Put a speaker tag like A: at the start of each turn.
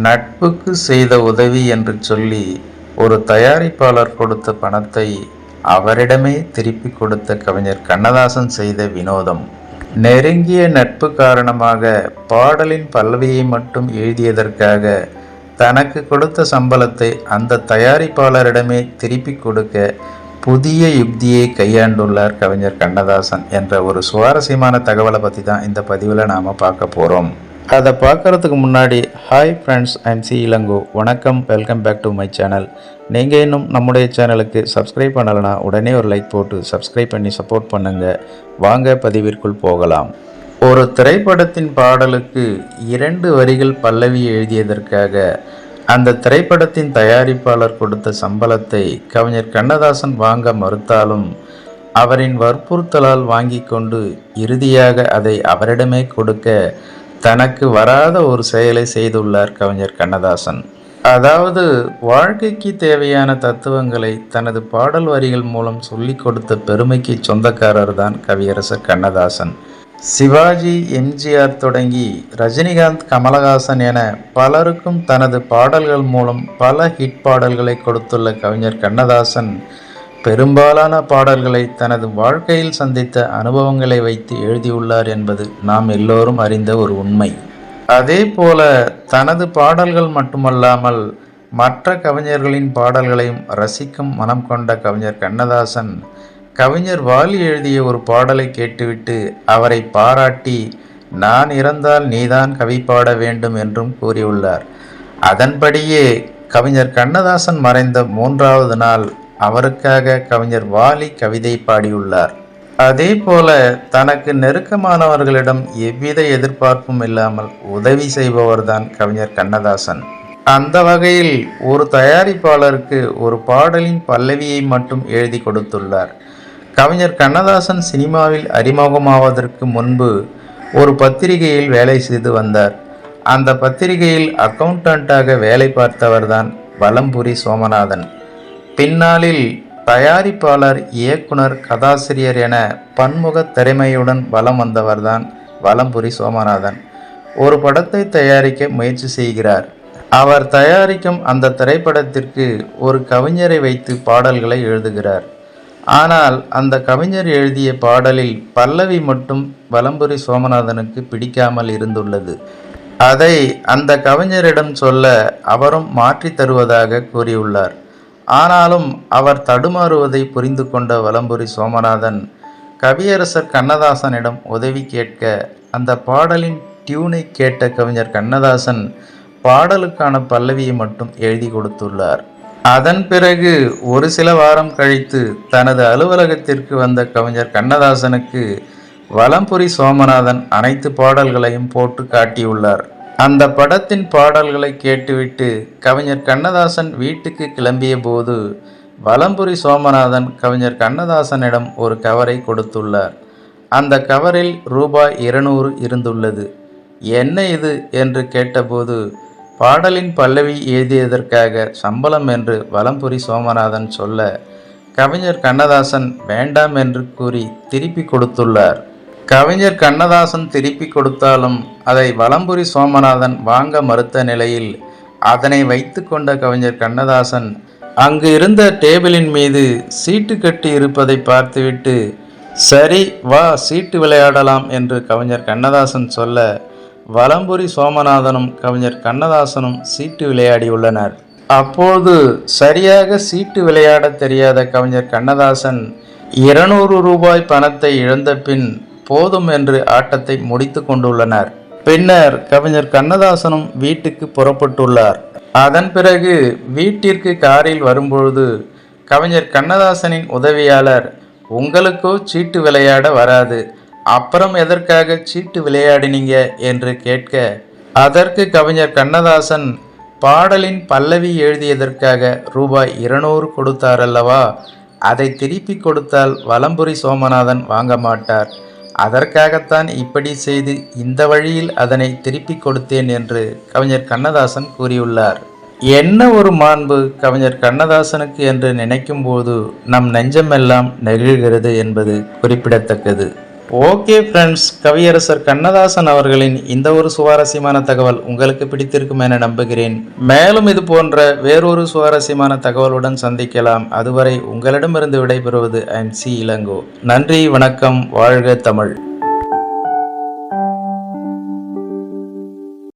A: நட்புக்கு செய்த உதவி என்று சொல்லி ஒரு தயாரிப்பாளர் கொடுத்த பணத்தை அவரிடமே திருப்பி கொடுத்த கவிஞர் கண்ணதாசன் செய்த வினோதம். நெருங்கிய நட்பு காரணமாக பாடலின் பல்லவியை மட்டும் எழுதியதற்காக தனக்கு கொடுத்த சம்பளத்தை அந்த தயாரிப்பாளரிடமே திருப்பி கொடுக்க புதிய யுக்தியை கையாண்டுள்ளார் கவிஞர் கண்ணதாசன் என்ற ஒரு சுவாரஸ்யமான தகவலை பற்றி தான் இந்த பதிவில் நாம் பார்க்க போகிறோம் அதை பார்க்குறதுக்கு முன்னாடி hi friends I'm C Ilango. வணக்கம் welcome back to my channel நீங்கள் இன்னும் நம்முடைய சேனலுக்கு சப்ஸ்கிரைப் பண்ணலைன்னா உடனே ஒரு லைக் போட்டு சப்ஸ்கிரைப் பண்ணி சப்போர்ட் பண்ணுங்கள் வாங்க பதிவிற்குள் போகலாம். ஒரு திரைப்படத்தின் பாடலுக்கு இரண்டு வரிகள் பல்லவி எழுதியதற்காக அந்த திரைப்படத்தின் தயாரிப்பாளர் கொடுத்த சம்பளத்தை கவிஞர் கண்ணதாசன் வாங்க மறுத்தாலும் அவரின் வற்புறுத்தலால் வாங்கி கொண்டு இறுதியாக அதை அவரிடமே கொடுக்க தனக்கு வராத ஒரு செயலை செய்துள்ளார் கவிஞர் கண்ணதாசன். அதாவது வாழ்க்கைக்கு தேவையான தத்துவங்களை தனது பாடல் வரிகள் மூலம் சொல்லிக் கொடுத்த பெருமைக்கு சொந்தக்காரர் தான் கவியரசர் கண்ணதாசன். சிவாஜி எம்ஜிஆர் தொடங்கி ரஜினிகாந்த் கமலஹாசன் என பலருக்கும் தனது பாடல்கள் மூலம் பல ஹிட் பாடல்களை கொடுத்துள்ள கவிஞர் கண்ணதாசன் பெரும்பாலான பாடல்களை தனது வாழ்க்கையில் சந்தித்த அனுபவங்களை வைத்து எழுதியுள்ளார் என்பது நாம் எல்லோரும் அறிந்த ஒரு உண்மை. அதே போல தனது பாடல்கள் மட்டுமல்லாமல் மற்ற கவிஞர்களின் பாடல்களையும் ரசிக்கும் மனம் கொண்ட கவிஞர் கண்ணதாசன் கவிஞர் வாலி எழுதிய ஒரு பாடலை கேட்டுவிட்டு அவரை பாராட்டி நான் இறந்தால் நீதான் கவி பாட வேண்டும் என்றும் கூறியுள்ளார். அதன்படியே கவிஞர் கண்ணதாசன் மறைந்த மூன்றாவது நாள் அவருக்காக கவிஞர் வாலி கவிதை பாடியுள்ளார். அதே போல தனக்கு நெருக்கமானவர்களிடம் எவ்வித எதிர்பார்ப்பும் இல்லாமல் உதவி செய்பவர்தான் கவிஞர் கண்ணதாசன். அந்த வகையில் ஒரு தயாரிப்பாளருக்கு ஒரு பாடலின் பல்லவியை மட்டும் எழுதி கொடுத்துள்ளார். கவிஞர் கண்ணதாசன் சினிமாவில் அறிமுகமாவதற்கு முன்பு ஒரு பத்திரிகையில் வேலை செய்து வந்தார். அந்த பத்திரிகையில் அக்கவுண்டண்ட்டாக வேலை பார்த்தவர்தான் வலம்புரி சோமநாதன். பின்னாளில் தயாரிப்பாளர் இயக்குனர் கதாசிரியர் என பன்முக திறமையுடன் வலம் வந்தவர்தான் வலம்புரி சோமநாதன். ஒரு படத்தை தயாரிக்க முயற்சி செய்கிறார். அவர் தயாரிக்கும் அந்த திரைப்படத்திற்கு ஒரு கவிஞரை வைத்து பாடல்களை எழுதுகிறார். ஆனால் அந்த கவிஞர் எழுதிய பாடலில் பல்லவி மட்டும் வலம்புரி சோமநாதனுக்கு பிடிக்காமல் இருந்துள்ளது. அதை அந்த கவிஞரிடம் சொல்ல அவரும் மாற்றி தருவதாக கூறியுள்ளார். ஆனாலும் அவர் தடுமாறுவதை புரிந்து கொண்ட வலம்புரி சோமநாதன் கவியரசர் கண்ணதாசனிடம் உதவி கேட்க அந்த பாடலின் டியூனை கேட்ட கவிஞர் கண்ணதாசன் பாடலுக்கான பல்லவியை மட்டும் எழுதி கொடுத்துள்ளார். அதன் பிறகு ஒரு சில வாரம் கழித்து தனது அலுவலகத்திற்கு வந்த கவிஞர் கண்ணதாசனுக்கு வலம்புரி சோமநாதன் அனைத்து பாடல்களையும் போட்டு காட்டியுள்ளார். அந்த படத்தின் பாடல்களை கேட்டுவிட்டு கவிஞர் கண்ணதாசன் வீட்டுக்கு கிளம்பிய போது வலம்புரி சோமநாதன் கவிஞர் கண்ணதாசனிடம் ஒரு கவரை கொடுத்துள்ளார். அந்த கவரில் ரூபாய் இருநூறு இருந்துள்ளது. என்ன இது? என்று கேட்டபோது பாடலின் பல்லவி எழுதியதற்காக சம்பளம் என்று வலம்புரி சோமநாதன் சொல்ல கவிஞர் கண்ணதாசன் வேண்டாம் என்று கூறி திருப்பி கொடுத்துள்ளார். கவிஞர் கண்ணதாசன் திருப்பி கொடுத்தாலும் அதை வலம்புரி சோமநாதன் வாங்க மறுத்த நிலையில் அதனை வைத்து கொண்ட கவிஞர் கண்ணதாசன் அங்கு இருந்த டேபிளின் மீது சீட்டு கட்டி இருப்பதை பார்த்துவிட்டு சரி வா சீட்டு விளையாடலாம் என்று கவிஞர் கண்ணதாசன் சொல்ல வலம்புரி சோமநாதனும் கவிஞர் கண்ணதாசனும் சீட்டு விளையாடியுள்ளனர் அப்போது சரியாக சீட்டு விளையாட தெரியாத கவிஞர் கண்ணதாசன் இருநூறு ரூபாய் பணத்தை இழந்த பின் போதும் என்று ஆட்டத்தை முடித்து கொண்டுள்ளனர். பின்னர் கவிஞர் கண்ணதாசனும் வீட்டுக்கு புறப்பட்டுள்ளார். அதன் பிறகு வீட்டிற்கு காரில் வரும்பொழுது கவிஞர் கண்ணதாசனின் உதவியாளர் உங்களுக்கோ சீட்டு விளையாட வராது. அப்புறம் எதற்காக சீட்டு விளையாடினீங்க? என்று கேட்க அதற்கு கவிஞர் கண்ணதாசன் பாடலின் பல்லவி எழுதியதற்காக ரூபாய் இருநூறு கொடுத்தாரல்லவா அதை திருப்பி கொடுத்தால் வலம்புரி சோமநாதன் வாங்க மாட்டார். அதற்காகத்தான் இப்படி செய்து இந்த வழியில் அதனை திருப்பி கொடுத்தேன் என்று கவிஞர் கண்ணதாசன் கூறியுள்ளார். என்ன ஒரு மாண்பு கவிஞர் கண்ணதாசனுக்கு என்று நினைக்கும்போது நம் நெஞ்சமெல்லாம் நெகிழ்கிறது என்பது குறிப்பிடத்தக்கது. ஓகே ஃப்ரெண்ட்ஸ் கவியரசர் கண்ணதாசன் அவர்களின் இந்த ஒரு சுவாரஸ்யமான தகவல் உங்களுக்கு பிடித்திருக்கும் என நம்புகிறேன். மேலும் இது போன்ற வேறொரு சுவாரஸ்யமான தகவலுடன் சந்திக்கலாம். அதுவரை உங்களிடமிருந்து விடைபெறுவது ஐம் சி இளங்கோ. நன்றி வணக்கம் வாழ்க தமிழ்.